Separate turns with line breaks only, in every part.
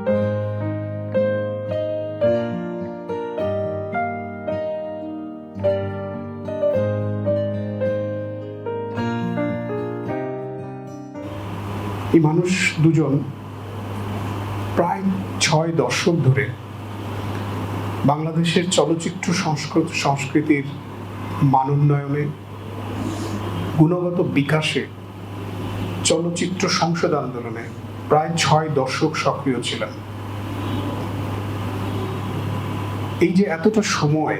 এই মানুষ দুজন প্রায় ছয় দশক ধরে বাংলাদেশের চলচ্চিত্র সংস্কৃত সংস্কৃতির মানোন্নয়নে, গুণগত বিকাশে, চলচ্চিত্র সংসদ আন্দোলনে প্রায় ছয় দশক সক্রিয় ছিলেন। এই যে এতটা সময়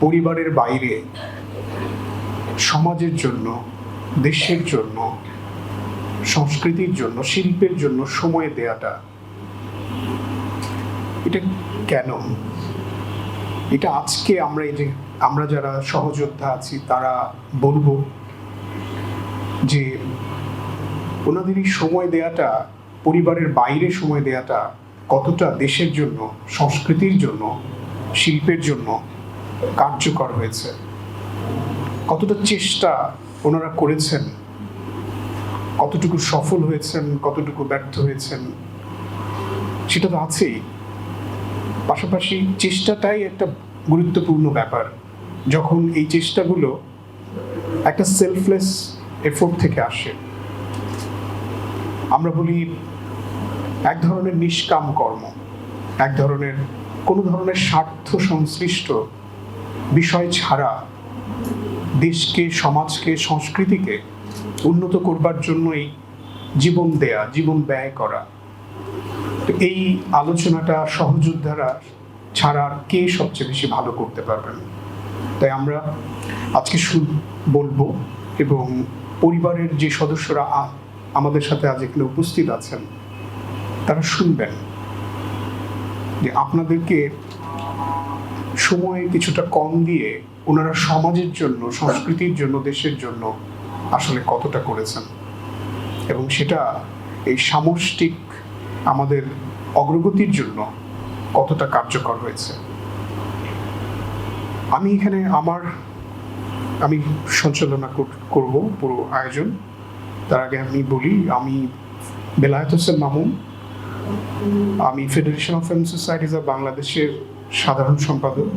পরিবারের বাইরে, সমাজের জন্য, দেশের জন্য, সংস্কৃতির জন্য, শিল্পের জন্য সময় দেয়াটা, এটা কেন? এটা আজকে আমরা এই যে, আমরা যারা সহযোদ্ধা আছি, তারা বলব যে, ওনাদের সময় দেয়াটা পরিবারের বাইরে সময় দেয়াটা কতটা দেশের জন্য, সংস্কৃতির জন্য, শিল্পের জন্য কার্যকর হয়েছে? কতটা চেষ্টা ওনারা করেছেন? কতটুকু সফল হয়েছেন? কতটুকু ব্যর্থ হয়েছেন? সেটা তো আছেই। পাশাপাশি চেষ্টাটাই একটা গুরুত্বপূর্ণ ব্যাপার। যখন এই চেষ্টাগুলো একটা সেলফলেস এফোর্ট থেকে আসে। আমরা বলি এক ধরনের নিষ্কাম কর্ম, এক ধরনের কোনো ধরনের স্বার্থ সংশ্লিষ্ট বিষয় ছাড়া দেশকে, সমাজকে, সংস্কৃতিকে উন্নত করবার জন্যই জীবন দেয়া, জীবন ব্যয় করা। তো এই আলোচনাটা সহযোদ্ধারা ছাড়া কে সবচেয়ে বেশি ভালো করতে পারবেন তাই আমরা আজকে শুন বলব এবং পরিবারের যে সদস্যরা আমাদের সাথে আজ এখানে উপস্থিত আছেন তারা শুনবেন যে আপনাদেরকে সময় কিছুটা কম দিয়ে ওনারা সমাজের জন্য, সংস্কৃতির জন্য, দেশের জন্য আসলে কতটা করেছেন। এবং সেটা এই সামষ্টিক আমাদের অগ্রগতির জন্য কতটা কার্যকর হয়েছে। আমি এখানে আমার, আমি সঞ্চালনা কর- করব পুরো আয়োজন। তার আগে আমি বলি, আমি বেলায়েত হোসেন মামুন আমি Federation of Film Societies of বাংলাদেশের সাধারণ সম্পাদক।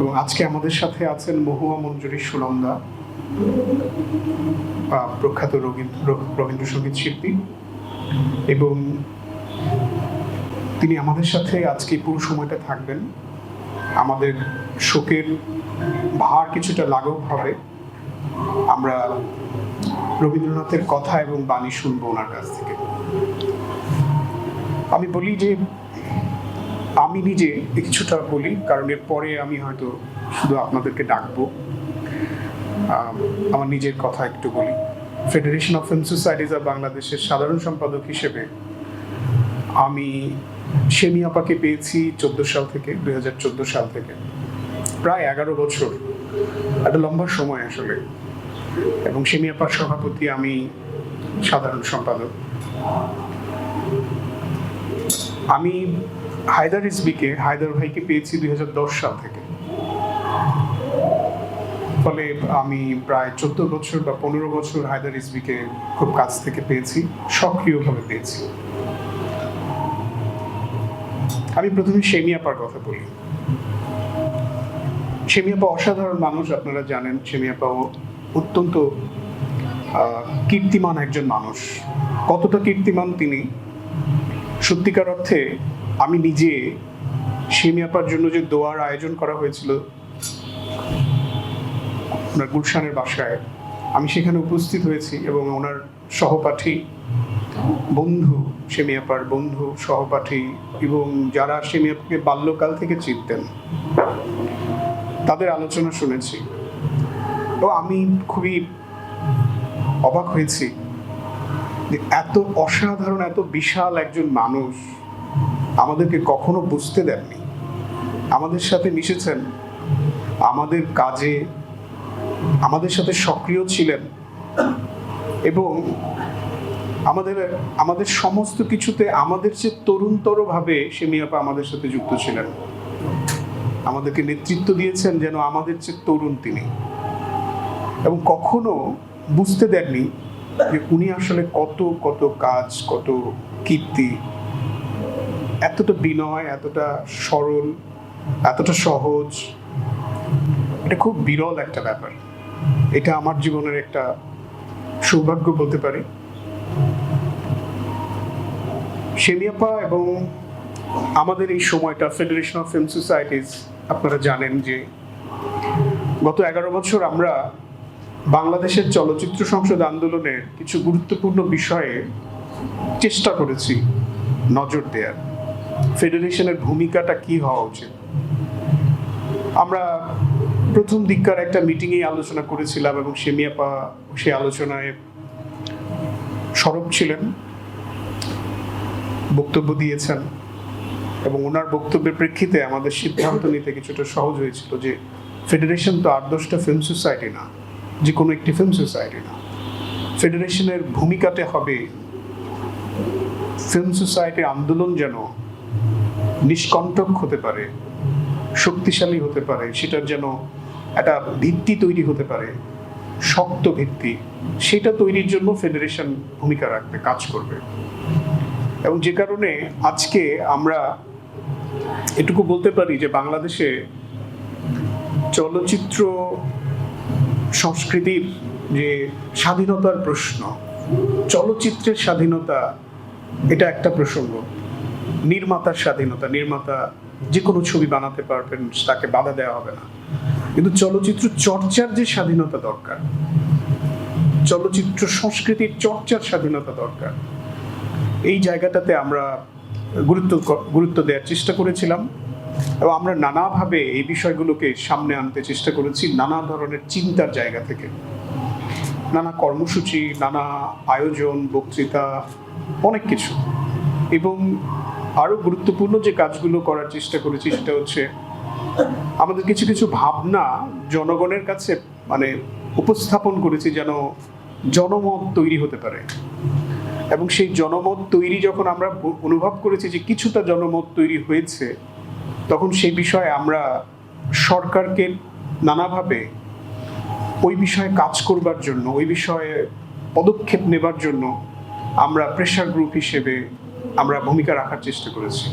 এবং আজকে আমাদের সাথে আছেন মহুয়া মঞ্জুরি সুনন্দা প্রখ্যাত রবীন্দ্র রবীন্দ্রসঙ্গীত শিল্পী। এবং তিনি আমাদের সাথে আজকে পুরো সময়টা থাকবেন। আমাদের শোকের ভার কিছুটা লাঘব হবে। আমরা রবীন্দ্রনাথের কথা এবং বাণী শুনব ওনার কাছ থেকে। আমি বলি যে, আমি নিজে কিছুটা বলি, কারণ এর পরে আমি হয়তো শুধু আপনাদেরকে ডাকবো। আমার নিজের কথা একটু বলি। Federation of Film Societies of বাংলাদেশের সাধারণ সম্পাদক হিসেবে আমি সেমি আপাকে পেয়েছি চোদ্দ সাল থেকে, দুই হাজার চোদ্দ সাল থেকে। প্রায় এগারো বছর। একটা লম্বা সময় আসলে। এবং সেমি আপার সভাপতি আমি সাধারণ সম্পাদক। আমি হায়দার ইসবিকে হায়দার ভাইকে পেয়েছি দুই সাল থেকে। ফলে আমি প্রায় চোদ্দ বছর বা পনেরো বছর হায়দার ইসবিকে খুব কাছ থেকে পেয়েছি, সক্রিয়ভাবে পেয়েছি। আমি প্রথমে সেমিয়াপার কথা বলি। সেমিয়াপা অসাধারণ মানুষ, আপনারা জানেন। সেমিয়াপাও অত্যন্ত কীর্তিমান একজন মানুষ। কতটা কীর্তিমান তিনি? সত্যিকার অর্থে আমি নিজে সেমিয়াপার জন্য যে দোয়ার আয়োজন করা হয়েছিল ওনার গুলশানের বাসায়, আমি সেখানে উপস্থিত হয়েছি এবং ওনার সহপাঠী বন্ধু সেমিয়াপার বন্ধু, সহপাঠী এবং যারা সেমিয়াপাকে বাল্যকাল থেকে চিনতেন, তাদের আলোচনা শুনেছি। তো আমি খুবই অবাক হয়েছি যে এত অসাধারণ, এত বিশাল একজন মানুষ আমাদেরকে কখনো বুঝতে দেননি। আমাদের সাথে মিশেছেন, আমাদের কাজে, আমাদের সাথে সক্রিয় ছিলেন এবং আমাদের আমাদের সমস্ত কিছুতে আমাদের চেয়ে তরুণতর ভাবে সেমিয়াপা আমাদের সাথে যুক্ত ছিলেন। আমাদেরকে নেতৃত্ব দিয়েছেন যেন আমাদের চেয়ে তরুণ তিনি। এবং কখনো বুঝতে দেননি যে উনি আসলে কত কত কাজ, কত কীর্তি, এতটা বিনয়, এতটা সরল, এতটা সহজ। এটা খুব বিরল একটা ব্যাপার। এটা আমার জীবনের একটা সৌভাগ্য বলতে পারি। শেমিয়াপা এবং আমাদের এই সময়টা ফেডারেশন অফ ফিল্ম সোসাইটিস আপনারা জানেন যে গত এগারো বছর আমরা বাংলাদেশের চলচ্চিত্র সংসদ আন্দোলনের কিছু গুরুত্বপূর্ণ বিষয়ে চেষ্টা করেছি নজর দেওয়ার ফেডারেশনের ভূমিকাটা কি হওয়া উচিত? আমরা প্রথম দিককার একটা মিটিংয়ে আলোচনা করেছিলাম এবং সেমিয়াপা সে আলোচনায় সরব ছিলেন, বক্তব্য দিয়েছেন এবং ওনার বক্তব্যের প্রেক্ষিতে আমাদের সিদ্ধান্ত নিতে কিছুটা সহজ হয়েছিল যে ফেডারেশন তো আট দশটা ফিল্ম সোসাইটি না। যে কোনো একটি ফিল্ম সোসাইটি না। ফেডারেশনের ভূমিকাতে হবে ফিল্ম সোসাইটির আন্দোলন যেন নিষ্কণ্টক হতে পারে, শক্তিশালী হতে পারে, সেটার যেন একটা ভিত্তি তৈরি হতে পারে, শক্ত ভিত্তি, সেটা তৈরির জন্য ফেডারেশন ভূমিকা রাখবে কাজ করবে। এবং যে কারণে আজকে আমরা এটুকু বলতে পারি যে বাংলাদেশে চলচ্চিত্র সংস্কৃতির যে স্বাধীনতার প্রশ্ন, চলচ্চিত্রের স্বাধীনতা, এটা একটা প্রসঙ্গ। নির্মাতার স্বাধীনতা, নির্মাতা যে কোনো ছবি বানাতে পারবেন, তাকে বাধা দেওয়া হবে না। কিন্তু চলচ্চিত্র চর্চার যে স্বাধীনতা দরকার, চলচ্চিত্র সংস্কৃতির চর্চার স্বাধীনতা দরকার, এই জায়গাটাতে আমরা গুরুত্ব গুরুত্ব দেওয়ার চেষ্টা করেছিলাম। এবং আমরা নানাভাবে এই বিষয়গুলোকে সামনে আনতে চেষ্টা করেছি, নানা ধরনের চিন্তার জায়গা থেকে। নানা কর্মসূচি, নানা আয়োজন, বক্তৃতা, অনেক কিছু। এবং আরও গুরুত্বপূর্ণ যে কাজগুলো করার চেষ্টা করেছি সেটা হচ্ছে, আমাদের কিছু কিছু ভাবনা জনগণের কাছে মানে উপস্থাপন করেছি যেন জনমত তৈরি হতে পারে। এবং সেই জনমত তৈরি যখন আমরা অনুভব করেছি যে কিছুটা জনমত তৈরি হয়েছে তখন সেই বিষয়ে আমরা সরকারকে নানাভাবে ওই বিষয়ে কাজ করবার জন্য, ওই বিষয়ে পদক্ষেপ নেবার জন্য আমরা প্রেশার গ্রুপ হিসেবে আমরা ভূমিকা রাখার চেষ্টা করেছি।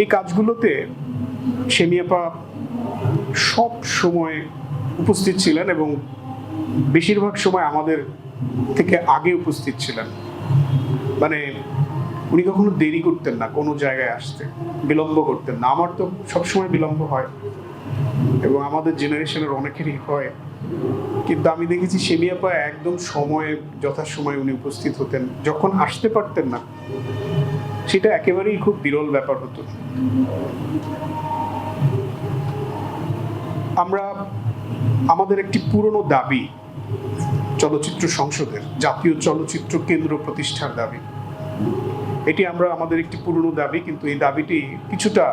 এই কাজগুলোতে সেমিয়াপা সব সময় উপস্থিত ছিলেন এবং বেশিরভাগ সময় আমাদের থেকে আগে উপস্থিত ছিলেন। মানে উনি কখনো দেরি করতেন না, কোনো জায়গায় আসতে, বিলম্ব করতেন না। আমার তো সবসময় বিলম্ব হয় এবং আমাদের জেনারেশনের অনেকেরই হয়। কিন্তু আমি দেখেছি সেমিয়াপা একদম সময়ে, যথাসময়ে উনি উপস্থিত হতেন। যখন আসতে পারতেন না, সেটা একেবারেই খুব বিরল ব্যাপার হতো। আমরা, আমাদের একটি পুরনো দাবি, চলচ্চিত্র সংসদের, জাতীয় চলচ্চিত্র কেন্দ্র প্রতিষ্ঠার দাবি। এটি আমরা আমাদের একটি পুরনো দাবি, কিন্তু এই দাবিটি কিছুটা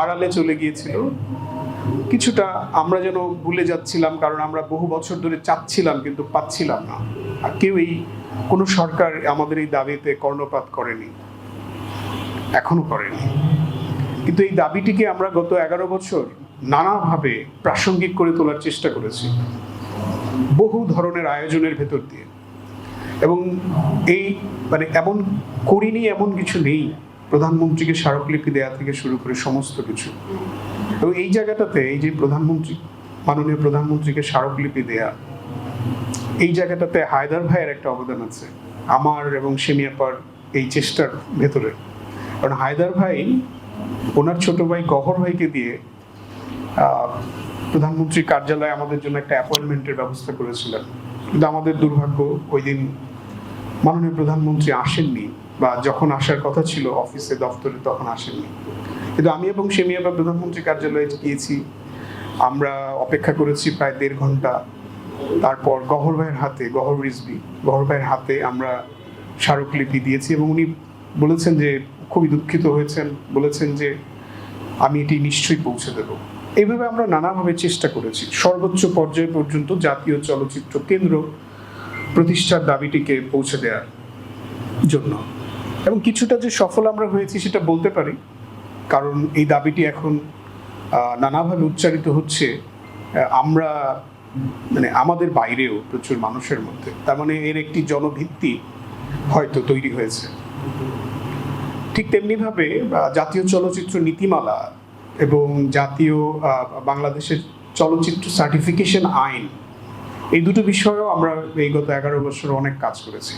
আড়ালে চলে গিয়েছিল। কিছুটা আমরা যেন ভুলে যাচ্ছিলাম, কারণ আমরা বহু বছর ধরে চাচ্ছিলাম, কিন্তু পাচ্ছিলাম না। আর কেউই কোনো সরকার আমাদের এই দাবিতে কর্ণপাত করেনি, এখনও করেনি। কিন্তু এই দাবিটিকে আমরা গত এগারো বছর নানাভাবে প্রাসঙ্গিক করে তোলার চেষ্টা করেছি। বহু ধরনের আয়োজনের ভেতর দিয়ে। এবং এই মানে এমন করিনি এমন কিছু নেই। প্রধানমন্ত্রীকে স্মারকলিপি দেয়া থেকে শুরু করে সমস্ত কিছু। এবং এই জায়গাটাতে এই যে প্রধানমন্ত্রী মাননীয় প্রধানমন্ত্রীকে স্মারকলিপি দেয়া এই জায়গাটাতে হায়দার ভাইয়ের একটা অবদান আছে আমার এবং সেমিয়াপার এই চেষ্টার ভেতরে। কারণ হায়দার ভাই ওনার ছোট ভাই গহর ভাইকে দিয়ে আহ, প্রধানমন্ত্রীর কার্যালয়ে আমাদের জন্য একটা অ্যাপয়েন্টমেন্টের ব্যবস্থা করেছিলেন। কিন্তু আমাদের দুর্ভাগ্য ওই দিন মাননীয় প্রধানমন্ত্রী আসেননি বা যখন আসার কথা ছিল অফিসে, দপ্তরে তখন আসেননি। কিন্তু আমি এবং সেমিয়াবা প্রধানমন্ত্রী কার্যালয়ে গিয়েছি। আমরা অপেক্ষা করেছি প্রায় দেড় ঘণ্টা। তারপর গহর ভাইয়ের হাতে, গহর রিজবি গহর ভাইয়ের হাতে আমরা স্মারকলিপি দিয়েছি এবং উনি বলেছেন যে, খুবই দুঃখিত হয়েছেন। বলেছেন যে, আমি এটি নিশ্চয়ই পৌঁছে দেব। এইভাবে আমরা নানাভাবে চেষ্টা করেছি। সর্বোচ্চ পর্যায় পর্যন্ত জাতীয় চলচ্চিত্র কেন্দ্র প্রতিষ্ঠার দাবিটিকে পৌঁছে দেওয়ার জন্য। এবং কিছুটা যে সফল আমরা হয়েছি সেটা বলতে পারি, কারণ এই দাবিটি এখন নানাভাবে উচ্চারিত হচ্ছে আমরা মানে আমাদের বাইরেও প্রচুর মানুষের মধ্যে। তার মানে এর একটি জনভিত্তি হয়তো তৈরি হয়েছে। ঠিক তেমনিভাবে জাতীয় চলচ্চিত্র নীতিমালা এবং জাতীয় বাংলাদেশের চলচ্চিত্র সার্টিফিকেশন আইন, এই দুটো বিষয়েও আমরা এই গত এগারো বছর অনেক কাজ করেছি।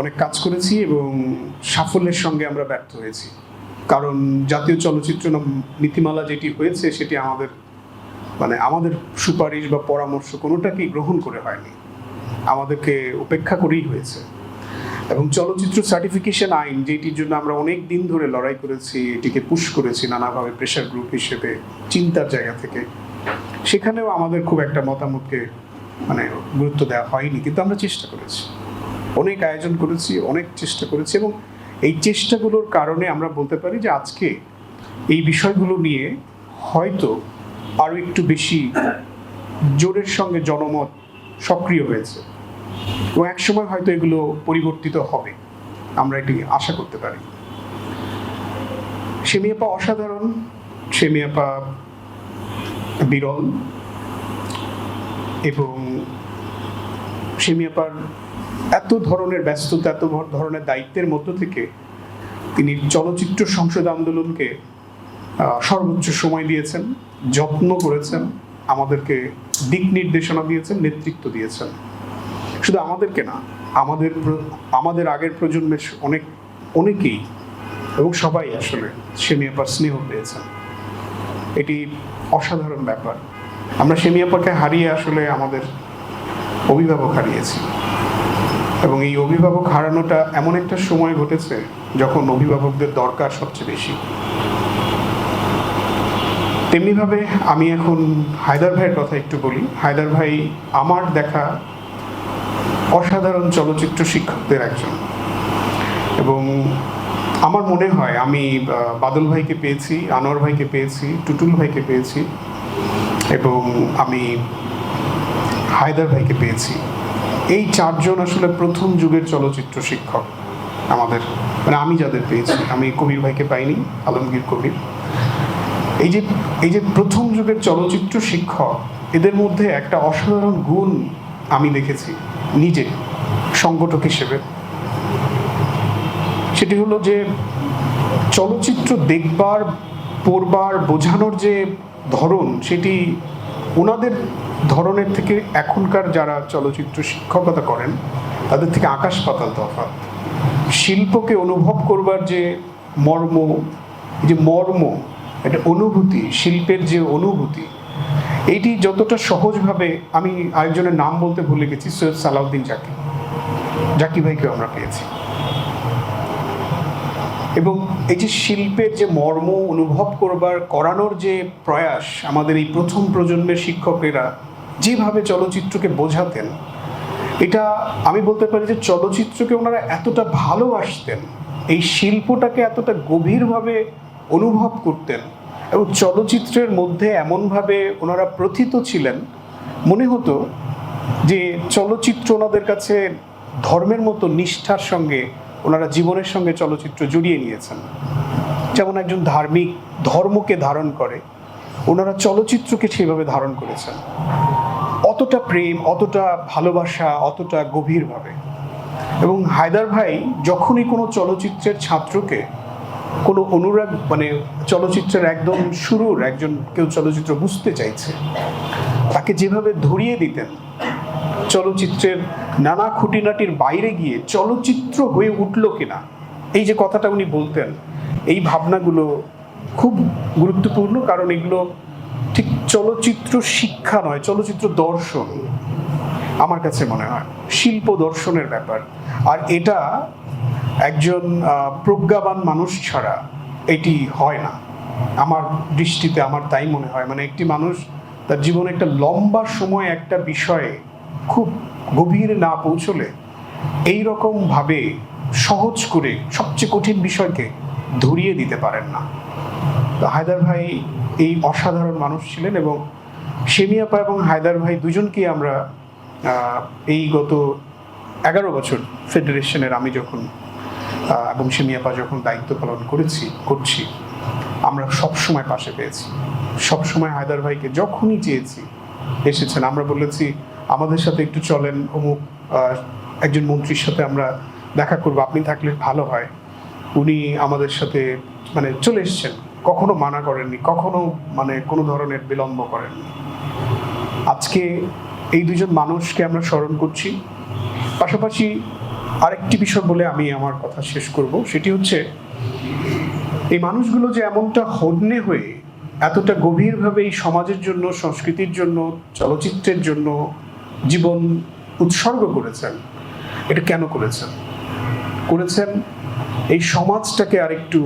অনেক কাজ করেছি এবং সাফল্যের সঙ্গে আমরা ব্যর্থ হয়েছি। কারণ জাতীয় চলচ্চিত্র নীতিমালা যেটি হয়েছে, সেটি আমাদের মানে আমাদের সুপারিশ বা পরামর্শ কোনোটাকেই গ্রহণ করে হয়নি। আমাদেরকে উপেক্ষা করেই হয়েছে। এবং চলচ্চিত্র সার্টিফিকেশন আইন, যেটির জন্য আমরা অনেক দিন ধরে লড়াই করেছি, এটিকে পুশ করেছি নানাভাবে প্রেশার গ্রুপ হিসেবে, চিন্তার জায়গা থেকে। সেখানেও আমাদের খুব একটা মতামতকে মানে গুরুত্ব দেওয়া হয়নি, কিন্তু আমরা চেষ্টা করেছি। অনেক আয়োজন করেছি, অনেক চেষ্টা করেছি এবং এই চেষ্টাগুলোর কারণে আমরা বলতে পারি যে আজকে এই বিষয়গুলো নিয়ে হয়তো আরও একটু বেশি জোরের সঙ্গে জনমত সক্রিয় হয়েছে। এবং একসময় হয়তো এগুলো পরিবর্তিত হবে। আমরা এটি আশা করতে পারি। সেমিয়াপা অসাধারণ, সেমিয়াপা বিরল এবং সেমিয়াপার এত ধরনের ব্যস্ততা, এত ধরনের দায়িত্বের মধ্য থেকে তিনি চলচ্চিত্র সংসদ আন্দোলনকে সর্বোচ্চ সময় দিয়েছেন, যত্ন করেছেন, আমাদেরকে দিক নির্দেশনা দিয়েছেন, নেতৃত্ব দিয়েছেন। শুধু আমাদেরকে না, আমাদের আমাদের আগের প্রজন্মের অনেক, অনেকেই এবং সবাই আসলে সেমিয়াপার স্নেহ পেয়েছেন। এটি অসাধারণ ব্যাপার। আমরা সেমিয়াপাকে হারিয়ে আসলে আমাদের অভিভাবক হারিয়েছি। এবং এই অভিভাবক হারানোটা এমন একটা সময় ঘটেছে যখন অভিভাবকদের দরকার সবচেয়ে বেশি। তেমনিভাবে আমি এখন হায়দার ভাইয়ের কথা একটু বলি। হায়দার ভাই আমার দেখা অসাধারণ চলচ্চিত্র শিক্ষকদের একজন। এবং আমার মনে হয় আমি বাদল ভাইকে পেয়েছি, আনোয়ার ভাইকে পেয়েছি, টুটুল ভাইকে পেয়েছি এবং আমি হায়দার ভাইকে পেয়েছি। এই চারজন আসলে প্রথম যুগের চলচ্চিত্র শিক্ষক আমাদের মানে আমি যাদের পেয়েছি। আমি কবির ভাইকে পাইনি, আলমগীর কবির। এই যে এই যে প্রথম যুগের চলচ্চিত্র শিক্ষক, এদের মধ্যে একটা অসাধারণ গুণ আমি দেখেছি। নিজে সংগঠক হিসেবে। সেটি হলো যে চলচ্চিত্র দেখবার, পড়বার, বোঝানোর যে ধরন, সেটি ওনাদের ধরনের থেকে এখনকার যারা চলচ্চিত্র শিক্ষকতা করেন, তাদের থেকে আকাশ পাতাল তফাৎ। শিল্পকে অনুভব করবার যে মর্ম যে মর্ম, একটা অনুভূতি, শিল্পের যে অনুভূতি এইটি যতটা সহজভাবে আমি আরেকজনের নাম বলতে ভুলে গেছি, সৈয়দ সালাউদ্দিন জাকি। জাকি ভাইকে আমরা পেয়েছি। এবং এই যে শিল্পের যে মর্ম অনুভব করবার, করানোর যে প্রয়াস আমাদের এই প্রথম প্রজন্মের শিক্ষকেরা যেভাবে চলচ্চিত্রকে বোঝাতেন, এটা আমি বলতে পারি যে চলচ্চিত্রকে ওনারা এতটা ভালোবাসতেন, এই শিল্পটাকে এতটা গভীরভাবে অনুভব করতেন এবং চলচ্চিত্রের মধ্যে এমনভাবে ওনারা প্রথিত ছিলেন, মনে হতো যে চলচ্চিত্র ওনাদের কাছে ধর্মের মতো নিষ্ঠার সঙ্গে ওনারা জীবনের সঙ্গে চলচ্চিত্র জড়িয়ে নিয়েছেন। যেমন একজন ধার্মিক ধর্মকে ধারণ করে, ওনারা চলচ্চিত্রকে সেভাবে ধারণ করেছেন। অতটা প্রেম, অতটা ভালোবাসা, অতটা গভীরভাবে। এবং হায়দার ভাই যখনই কোনো চলচ্চিত্রের ছাত্রকে কোনো অনুরাগ মানে চলচ্চিত্রের একদম শুরুর একজন কেউ চলচ্চিত্র বুঝতে চাইছে, তাকে যেভাবে ধরিয়ে দিতেন, চলচ্চিত্রের নানা খুঁটিনাটির বাইরে গিয়ে চলচ্চিত্র হয়ে উঠল কিনা, এই যে কথাটা উনি বলতেন, এই ভাবনাগুলো খুব গুরুত্বপূর্ণ, কারণ এগুলো ঠিক চলচ্চিত্র শিক্ষা নয়, চলচ্চিত্র দর্শন। আমার কাছে মনে হয়, শিল্প দর্শনের ব্যাপার। আর এটা একজন প্রজ্ঞাবান মানুষ ছাড়া এটি হয় না। আমার দৃষ্টিতে, আমার তাই মনে হয়। মানে একটি মানুষ, তার জীবনে একটা লম্বা সময় একটা বিষয়ে খুব গভীরে না পৌঁছলে এই ভাবে সহজ করে, সবচেয়ে কঠিন বিষয়কে ধরিয়ে দিতে পারেন না। হায়দার ভাই এই অসাধারণ মানুষ ছিলেন এবং সেমিয়াপা এবং হায়দার ভাই দুজনকেই আমরা এই গত এগারো বছর ফেডারেশনের আমি যখন এবং সেমিয়াপা যখন দায়িত্ব পালন করেছি, করছি, আমরা সব সময় পাশে পেয়েছি। সব সময় হায়দার ভাইকে যখনই চেয়েছি, এসেছেন। আমরা বলেছি, আমাদের সাথে একটু চলেন, অমুক একজন মন্ত্রীর সাথে আমরা দেখা করব। আপনি থাকলে ভালো হয়। উনি আমাদের সাথে মানে চলে এসছেন। কখনো মানা করেননি, কখনো মানে কোনো ধরনের বিলম্ব করেননি। আজকে এই দুজন মানুষকে আমরা স্মরণ করছি। পাশাপাশি আরেকটি বিষয় বলে আমি আমার কথা শেষ করব, সেটি হচ্ছে এই মানুষগুলো যে এমনটা হন্যে হয়ে এতটা গভীরভাবে এই সমাজের জন্য, সংস্কৃতির জন্য, চলচ্চিত্রের জন্য জীবন উৎসর্গ করেছেন, এটা কেন করেছেন? করেছেন এই সমাজটাকে আরেকটু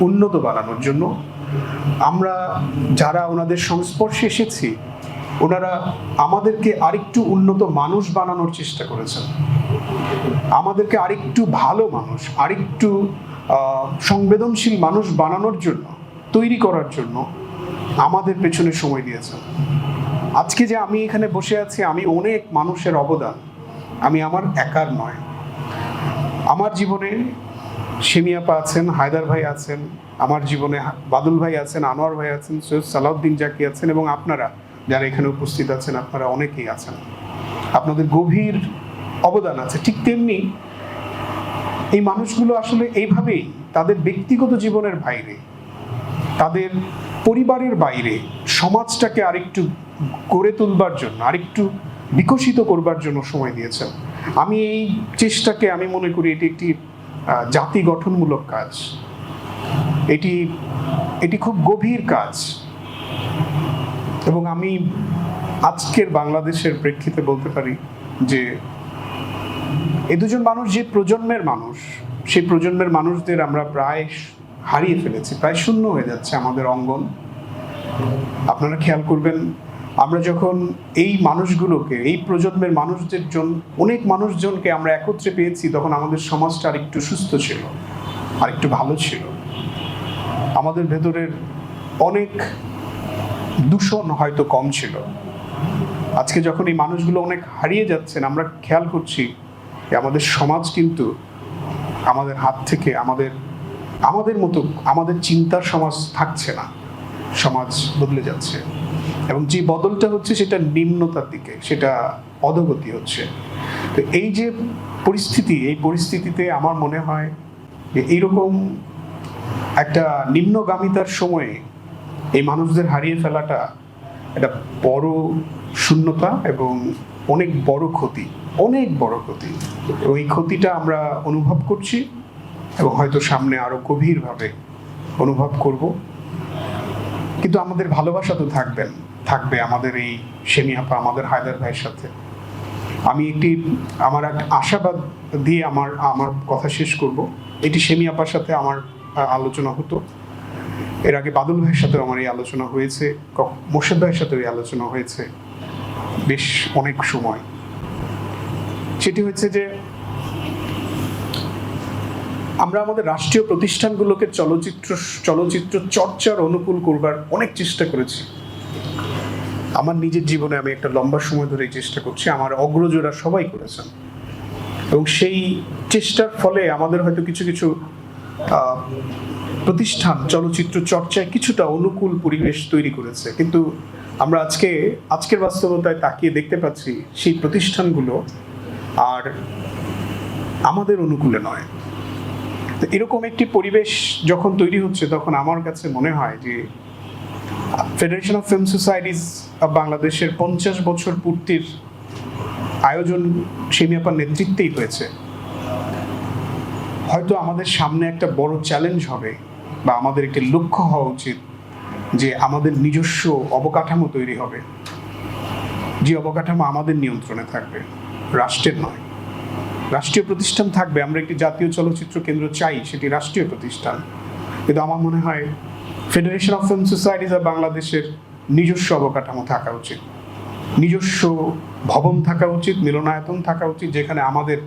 উন্নত বানানোর জন্য। আমরা যারা ওনাদের সংস্পর্শে এসেছি ওনারা আমাদেরকে আরেকটু উন্নত মানুষ বানানোর চেষ্টা করেছেন। আমাদেরকে আরেকটু ভালো মানুষ, আরেকটু সংবেদনশীল মানুষ বানানোর জন্য, তৈরি করার জন্য আমাদের পেছনে সময় দিয়েছেন। আজকে যে আমি এখানে বসে আছি, আমি অনেক মানুষের অবদান। আমি আমার একার নয়। আমার জীবনে সেমিয়াপা আছেন, হায়দার ভাই আছেন, আমার জীবনে বাদল ভাই আছেন, আনোয়ার ভাই আছেন, সৈয়দ সালাউদ্দিন জাকি আছেন এবং আপনারা যারা এখানে উপস্থিত আছেন, আপনারা অনেকেই আছেন। আপনাদের গভীর অবদান আছে। ঠিক তেমনি এই মানুষগুলো আসলে এইভাবেই তাদের ব্যক্তিগত জীবনের বাইরে, তাদের পরিবারের বাইরে সমাজটাকে আরেকটু গড়ে তুলবার জন্য, আরেকটু বিকশিত করবার জন্য সময় দিয়েছেন। আমি এই চেষ্টাকে, আমি মনে করি এটি একটি জাতি গঠনমূলক কাজ। এটি এটি খুব গভীর কাজ। এবং আমি আজকের বাংলাদেশের প্রেক্ষিতে বলতে পারি যে এই দুজন মানুষ যে প্রজন্মের মানুষ, সেই প্রজন্মের মানুষদের আমরা প্রায় হারিয়ে ফেলেছি, প্রায় শূন্য হয়ে যাচ্ছে আমাদের অঙ্গন। আপনারা খেয়াল করবেন, আমরা যখন এই মানুষগুলোকে, এই প্রজন্মের মানুষদের জন, অনেক মানুষজনকে আমরা একত্রে পেয়েছি, তখন আমাদের সমাজটা আর একটু সুস্থ ছিল আর একটু ভালো ছিল। আমাদের ভেতরের অনেক দূষণ হয়তো কম ছিল। আজকে যখন এই মানুষগুলো অনেক হারিয়ে যাচ্ছেন, আমরা খেয়াল করছি যে আমাদের সমাজ কিন্তু আমাদের হাত থেকে, আমাদের আমাদের মতো, আমাদের চিন্তার সমাজ থাকছে না। সমাজ বদলে যাচ্ছে। এবং যে বদলটা হচ্ছে সেটা নিম্নতার দিকে, সেটা অধগতি হচ্ছে। তো এই যে পরিস্থিতি, এই পরিস্থিতিতে আমার মনে হয় যে এইরকম একটা নিম্নগামিতার সময়ে এই মানুষদের হারিয়ে ফেলাটা একটা বড় শূন্যতা এবং অনেক বড় ক্ষতি, অনেক বড় ক্ষতি। ওই ক্ষতিটা আমরা অনুভব করছি এবং হয়তো সামনে আরও গভীরভাবে অনুভব করব। কিন্তু আমাদের ভালোবাসা তো থাকবেন, থাকবে আমাদের এই সেমিয়াপা আমাদের হায়দার ভাইয়ের সাথে। আমি একটি, আমার এক আশাবাদ দিয়ে আমার আমার কথা শেষ করব। এটি সেমি আপার সাথে আমার আলোচনা হতো। এর আগে বাদল ভাইয়ের সাথেও আমার এই আলোচনা হয়েছে মোর্শেদ ভাইয়ের সাথেও এই আলোচনা হয়েছে বেশ অনেক সময়। সেটি হচ্ছে যে আমরা আমাদের রাষ্ট্রীয় প্রতিষ্ঠানগুলোকে চলচ্চিত্র চলচ্চিত্র চর্চার অনুকূল করবার অনেক চেষ্টা করেছি। আমার নিজের জীবনে আমি একটা লম্বা সময় ধরে চেষ্টা করছি, আমার অগ্রজরা সবাই করেছেন। এবং সেই চেষ্টার ফলে আমাদের হয়তো কিছু কিছু প্রতিষ্ঠান, চলচ্চিত্র চর্চায় কিছুটা অনুকূল পরিবেশ তৈরি করেছে। কিন্তু আমরা আজকে, আজকের বাস্তবতায় তাকিয়ে দেখতে পাচ্ছি সেই প্রতিষ্ঠানগুলো আর আমাদের অনুকূলে নয়। তো এরকম একটি পরিবেশ যখন তৈরি হচ্ছে, তখন আমার কাছে মনে হয় যে Federation of Film Societies of বাংলাদেশের পঞ্চাশ বছর পূর্তির আয়োজন সেমিয়াপার নেতৃত্বেই হয়েছে। হয়তো আমাদের সামনে একটা বড় চ্যালেঞ্জ হবে। বা আমাদের একটি লক্ষ্য হওয়া উচিত যে আমাদের নিজস্ব অবকাঠামো তৈরি হবে। যে অবকাঠামো আমাদের নিয়ন্ত্রণে থাকবে, রাষ্ট্রের নয়। রাষ্ট্রীয় প্রতিষ্ঠান থাকবে, আমরা একটি জাতীয় চলচ্চিত্র কেন্দ্র চাই, সেটি রাষ্ট্রীয় প্রতিষ্ঠান। কিন্তু আমার মনে হয় Federation of Film Societies of বাংলাদেশের নিজস্ব অবকাঠামো থাকা উচিত। নিজস্ব ভবন থাকা উচিত, মিলনায়তন থাকা উচিত, যেখানে আমাদের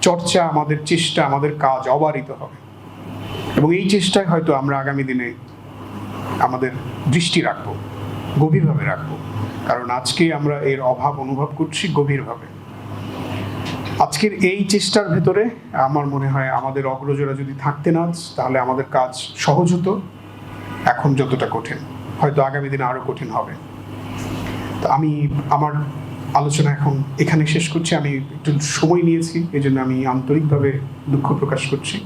চর্চা, আমাদের চেষ্টা, আমাদের কাজ অবারিত হবে। এবং এই চেষ্টায় হয়তো আমরা আগামী দিনে আমাদের দৃষ্টি রাখব, গভীরভাবে রাখব। কারণ আজকে আমরা এর অভাব অনুভব করছি গভীরভাবে। আজকের এই চেষ্টার ভেতরে আমার মনে হয় আমাদের অগ্রজরা যদি থাকতেন আজ, তাহলে আমাদের কাজ সহজ হতো, এখন যতটা কঠিন। হয়তো আগামী দিনে আরও কঠিন হবে। তো আমি আমার আলোচনা এখন এখানে শেষ করছি। আমি একটু সময় নিয়েছি এই জন্য আমি আন্তরিকভাবে দুঃখ প্রকাশ করছি।